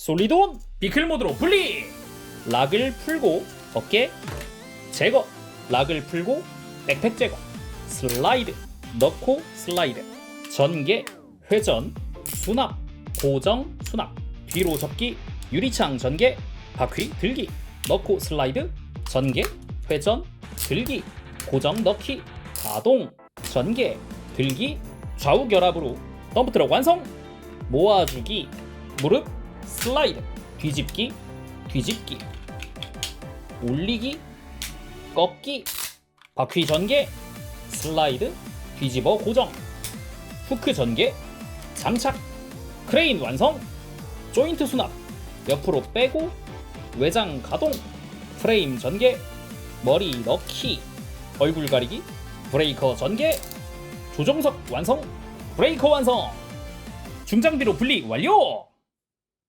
솔리드온 비클 모드로 분리! 락을 풀고 어깨 제거. 락을 풀고 백팩 제거. 슬라이드. 넣고 슬라이드. 전개 회전 수납 고정 수납. 뒤로 접기 유리창 전개 바퀴 들기. 넣고 슬라이드. 전개 회전 들기. 고정 넣기 가동. 전개 들기. 좌우 결합으로 덤프트럭 완성. 모아주기. 무릎 슬라이드. 뒤집기 뒤집기. 올리기 꺾기. 바퀴 전개 슬라이드 뒤집어 고정. 후크 전개 장착. 크레인 완성. 조인트 수납. 옆으로 빼고 외장 가동. 프레임 전개. 머리 넣기. 얼굴 가리기. 브레이커 전개. 조정석 완성. 브레이커 완성. 중장비로 분리 완료